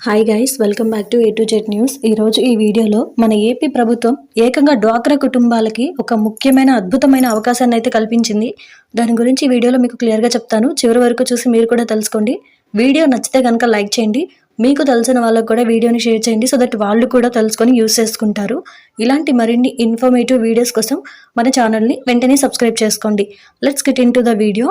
Hi guys welcome back to A to Z news ఈరోజు ఈ వీడియోలో మన ఏపీ ప్రభుత్వం ఏకంగా డ్వాక్రా కుటుంబాలకి ఒక ముఖ్యమైన అద్భుతమైన అవకాశాన్ని అయితే కల్పించింది. దాని గురించి ఈ వీడియోలో మీకు క్లియర్గా చెప్తాను. చివరి వరకు చూసి మీరు కూడా తెలుసుకోండి. వీడియో నచ్చితే కనుక లైక్ చేయండి. మీకు తెలిసిన వాళ్ళకు కూడా వీడియోని షేర్ చేయండి. సో దట్ వాళ్ళు కూడా తెలుసుకొని యూస్ చేసుకుంటారు. ఇలాంటి మరిన్ని ఇన్ఫర్మేటివ్ వీడియోస్ కోసం మన ఛానల్ని వెంటనే సబ్స్క్రైబ్ చేసుకోండి. Let's get in to the video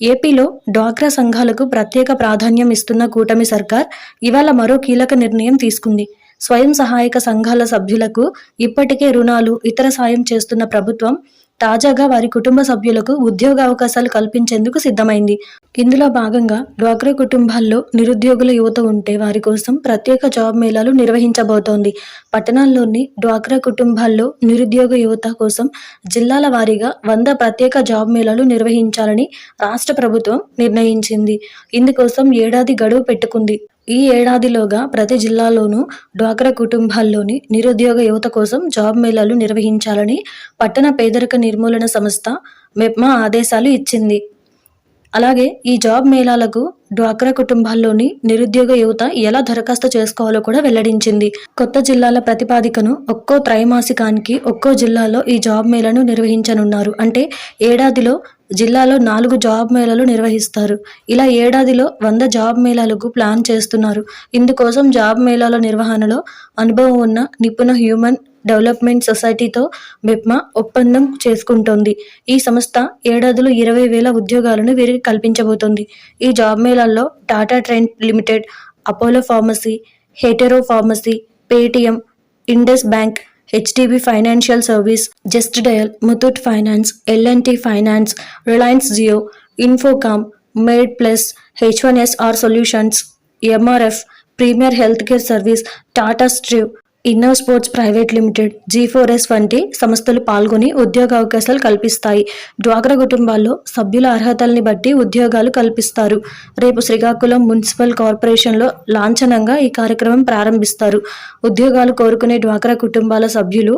ఏపీలో డ్వాక్రా సంఘాలకు ప్రత్యేక ప్రాధాన్యం ఇస్తున్న కూటమి సర్కార్ ఇవాళ మరో కీలక నిర్ణయం తీసుకుంది. స్వయం సహాయక సంఘాల సభ్యులకు ఇప్పటికే రుణాలు ఇతర సాయం చేస్తున్న ప్రభుత్వం తాజాగా వారి కుటుంబ సభ్యులకు ఉద్యోగ అవకాశాలు కల్పించేందుకు సిద్ధమైంది. ఇందులో భాగంగా డ్వాక్రా కుటుంబాల్లో నిరుద్యోగుల యువత ఉంటే వారి కోసం ప్రత్యేక జాబ్ మేళాలు నిర్వహించబోతోంది. పట్టణాల్లోని డ్వాక్రా కుటుంబాల్లో నిరుద్యోగ యువత కోసం జిల్లాల వారీగా వంద ప్రత్యేక జాబ్ మేళాలు నిర్వహించాలని రాష్ట్ర ప్రభుత్వం నిర్ణయించింది. ఇందుకోసం ఏడాది గడువు పెట్టుకుంది. ఈ ఏడాదిలోగా ప్రతి జిల్లాలోనూ డ్వాక్రా కుటుంబాల్లోని నిరుద్యోగ యువత కోసం జాబ్ మేళాలు నిర్వహించాలని పట్టణ పేదరిక నిర్మూలన సంస్థ మెప్మా ఆదేశాలు ఇచ్చింది. అలాగే ఈ జాబ్ మేళాలకు డ్వాక్రా కుటుంబాల్లోని నిరుద్యోగ యువత ఎలా దరఖాస్తు చేసుకోవాలో కూడా వెల్లడించింది. కొత్త జిల్లాల ప్రతిపాదికను ఒక్కో త్రైమాసికానికి ఒక్కో జిల్లాలో ఈ జాబ్ మేళను నిర్వహించనున్నారు. అంటే ఏడాదిలో జిల్లాలో నాలుగు జాబ్ మేళాలు నిర్వహిస్తారు. ఇలా ఏడాదిలో వంద జాబ్ మేళాలకు ప్లాన్ చేస్తున్నారు. ఇందుకోసం జాబ్ మేళాల నిర్వహణలో అనుభవం ఉన్న నిపుణ హ్యూమన్ డెవలప్మెంట్ సొసైటీతో మెప్మా ఒప్పందం చేసుకుంటోంది. ఈ సంస్థ ఏడాదిలో ఇరవై వేల ఉద్యోగాలను వీరికి కల్పించబోతోంది. ఈ job మేళాల్లో Tata Trent limited Apollo pharmacy Hetero pharmacy Paytm Indus bank HDB Financial Service, Just Dial, Muthoot Finance, LNT Finance, Reliance Geo, Infocom, Made Plus, H1SR Solutions, MRF, Premier Healthcare Service, Tata Strive, inner sports private limited G four వంటి సంస్థలు పాల్గొని ఉద్యోగ అవకాశాలు కల్పిస్తాయి. డ్వాక్రా కుటుంబాల్లో సభ్యుల అర్హతల్ని బట్టి ఉద్యోగాలు కల్పిస్తారు. రేపు శ్రీకాకుళం మున్సిపల్ కార్పొరేషన్లో లాంఛనంగా ఈ కార్యక్రమం ప్రారంభిస్తారు. ఉద్యోగాలు కోరుకునే డ్వాక్రా కుటుంబాల సభ్యులు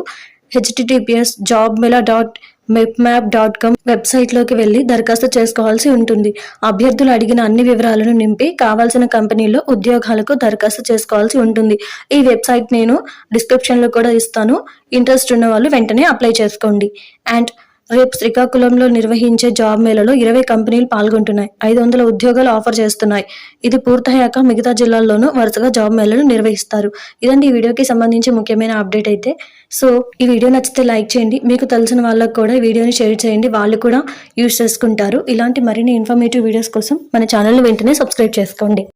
HTTPS job mela dot map map dot com వెబ్సైట్లోకి వెళ్ళి దరఖాస్తు చేసుకోవాల్సి ఉంటుంది. అభ్యర్థులు అడిగిన అన్ని వివరాలను నింపి కావాల్సిన కంపెనీలో ఉద్యోగాలకు దరఖాస్తు చేసుకోవాల్సి ఉంటుంది. ఈ వెబ్సైట్ నేను డిస్క్రిప్షన్లో కూడా ఇస్తాను. ఇంట్రెస్ట్ ఉన్న వాళ్ళు వెంటనే అప్లై చేసుకోండి. అండ్ రేపు శ్రీకాకుళంలో నిర్వహించే జాబ్ మేళలో ఇరవై కంపెనీలు పాల్గొంటున్నాయి. ఐదు వందల ఉద్యోగాలు ఆఫర్ చేస్తున్నాయి. ఇది పూర్తయ్యాక మిగతా జిల్లాల్లోనూ వరుసగా జాబ్ మేళలు నిర్వహిస్తారు. ఇదండి ఈ వీడియోకి సంబంధించి ముఖ్యమైన అప్డేట్ అయితే. సో ఈ వీడియో నచ్చితే లైక్ చేయండి. మీకు తెలిసిన వాళ్ళకు కూడా ఈ వీడియోని షేర్ చేయండి. వాళ్ళు కూడా యూజ్ చేసుకుంటారు. ఇలాంటి మరిన్ని ఇన్ఫర్మేటివ్ వీడియోస్ కోసం మన ఛానల్ని వెంటనే సబ్స్క్రైబ్ చేసుకోండి.